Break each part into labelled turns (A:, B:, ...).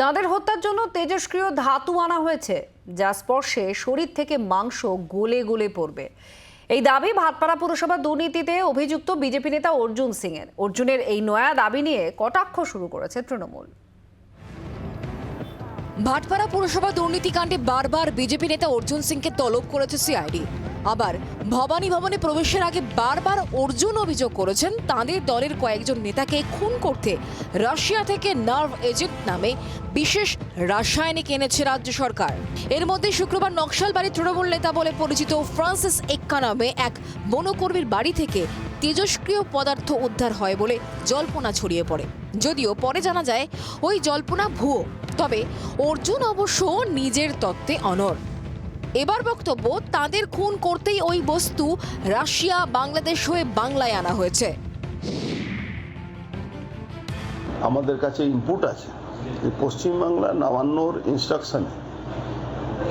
A: তাদের হত্যার জন্য তেজস্ক্রিয় ধাতু আনা হয়েছে, যা স্পর্শে শরীর থেকে মাংস গলে গলে পড়বে। এই দাবি ভাটপাড়া পুরসভা দুর্নীতিতে অভিযুক্ত বিজেপি নেতা অর্জুন সিং এর অর্জুনের এই নয়া দাবি নিয়ে কটাক্ষ শুরু করেছে তৃণমূল।
B: ভাটপাড়া পুরসভা দুর্নীতিকাণ্ডে বারবার বিজেপি নেতা অর্জুন সিংকে তলব করেছে সিআইডি। আবার ভবানী ভবনে প্রবেশের আগে বারবার অর্জুন অভিযোগ করেছেন, তাঁদের দলের কয়েকজন নেতাকে খুন করতে রাশিয়া থেকে নার্ভ এজেন্ট নামে বিশেষ রাসায়নিক এনেছে রাজ্য সরকার। এর মধ্যে শুক্রবার নকশালবাড়ির তৃণমূল নেতা বলে পরিচিত ফ্রান্সিস এক্কা নামে এক বনকর্মীর বাড়ি থেকে তেজস্ক্রিয় পদার্থ উদ্ধার হয় বলে জল্পনা ছড়িয়ে পড়ে। যদিও পরে জানা যায়, ওই জল্পনা ভুয়ো, তবে অর্জুন অবশ্য নিজের তত্ত্বে অনর এবার বক্তব্য, তাদের খুন করতেই ওই বস্তু রাশিয়া, বাংলাদেশ হয়ে বাংলায় আনা হয়েছে।
C: আমাদের কাছে ইনপুট আছে। পশ্চিমবাংলা নবান্নর ইনস্ট্রাকশনে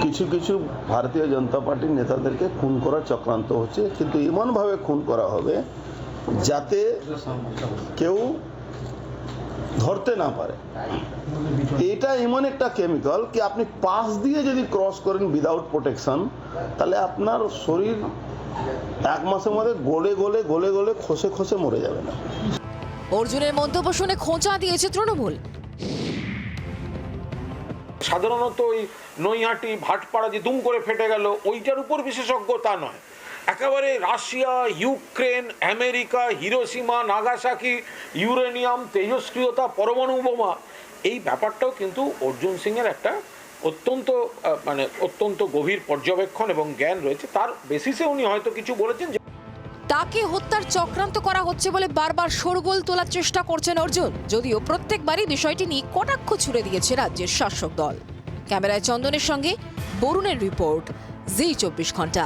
C: কিছু কিছু ভারতীয় জনতা পার্টির নেতাদেরকে খুন করার চক্রান্ত হচ্ছে, কিন্তু এমনভাবে খুন করা হবে যাতে কেউ ধরতে না পারে। এটা এমন একটা কেমিক্যাল কি আপনি পাশ দিয়ে যদি ক্রস করেন উইদাউট প্রোটেকশন তাহলে আপনার শরীর এক মাসের মধ্যে গলে গলে গলে গলে খসে খসে মরে যাবে না।
B: অর্জুনের মন্তব্য শুনে খোঁচা দিয়েছে তৃণমূল।
D: সাধারণত ওই নৈহাটি ভাটপাড়া যে দুম করে ফেটে গেল ওইটার উপর বিশেষজ্ঞ তা নয়। একেবারে Russia, Ukraine, America Hiroshima Nagasaki, uranium তেজস্ক্রিয়তা পরমাণু বোমা। এই ব্যাপারটাও কিন্তু অর্জুন সিংয়ের একটা অত্যন্ত মানে অত্যন্ত গভীর পর্যবেক্ষণ এবং জ্ঞান রয়েছে। তার বেসিসে উনি হয়তো কিছু বলেছেন
B: তাকে হত্যার চক্রান্ত করা হচ্ছে বলে বারবার শোরগোল তোলার চেষ্টা করছেন অর্জুন। যদিও প্রত্যেকবারই বিষয়টি নিয়ে কটাক্ষ ছুড়ে দিয়েছে রাজ্যের শাসক দল। ক্যামেরায় চন্দনের সঙ্গে বরুণের রিপোর্ট, জি চব্বিশ ঘণ্টা।